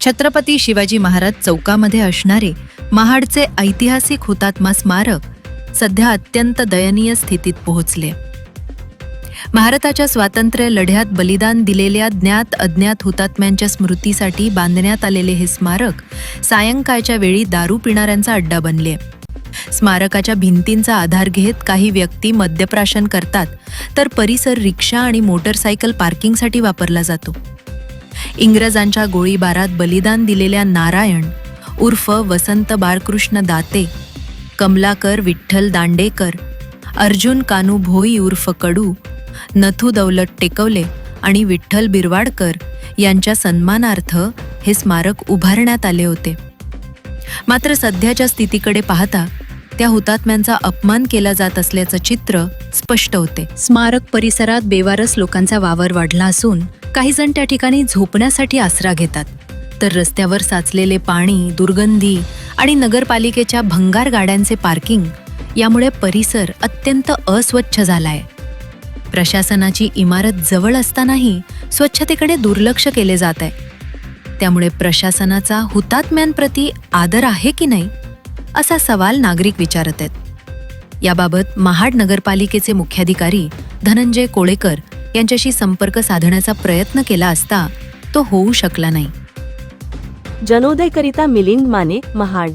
छत्रपती शिवाजी महाराज चौकामध्ये असणारे महाडचे ऐतिहासिक हुतात्मा स्मारक सध्या अत्यंत दयनीय स्थितीत पोहोचले. भारताच्या स्वातंत्र्य लढ्यात बलिदान दिलेल्या ज्ञात अज्ञात हुतात्म्यांच्या स्मृतीसाठी बांधण्यात आलेले हे स्मारक सायंकाळच्या वेळी दारू पिणाऱ्यांचा अड्डा बनले. स्मारकाच्या भिंतींचा आधार घेत काही व्यक्ती मद्यप्राशन करतात तर परिसर रिक्षा आणि मोटरसायकल पार्किंगसाठी वापरला जातो. इंग्रजांच्या गोळीबारात बलिदान दिलेल्या नारायण उर्फ वसंत बाळकृष्ण दाते कमलाकर विठ्ठल दांडेकर अर्जुन कानू भोई उर्फ कडू नथू दौलत टेकवले आणि विठ्ठल बिरवाडकर यांच्या सन्मानार्थ हे स्मारक उभारण्यात आले होते. मात्र सध्याच्या स्थितीकडे पाहता त्या हुतात्म्यांचा अपमान केला जात असल्याचं चित्र स्पष्ट होते. स्मारक परिसरात बेवारस लोकांचा वावर वाढला असून काही जण त्या ठिकाणी झोपण्यासाठी आसरा घेतात. तर रस्त्यावर साचलेले पाणी दुर्गंधी आणि नगरपालिकेच्या भंगार गाड्यांचे पार्किंग यामुळे परिसर अत्यंत अस्वच्छ झालाय. प्रशासनाची इमारत जवळ असतानाही स्वच्छतेकडे दुर्लक्ष केले जात आहे. त्यामुळे प्रशासनाचा हुतात्म्यांप्रती आदर आहे की नाही असा सवाल नागरिक विचारत आहेत. याबाबत महाड नगरपालिकेचे मुख्याधिकारी धनंजय कोळेकर यांच्याशी संपर्क साधण्याचा प्रयत्न केला असता तो होऊ शकला नाही. जनोदयकरिता मिलिंद माने महाड.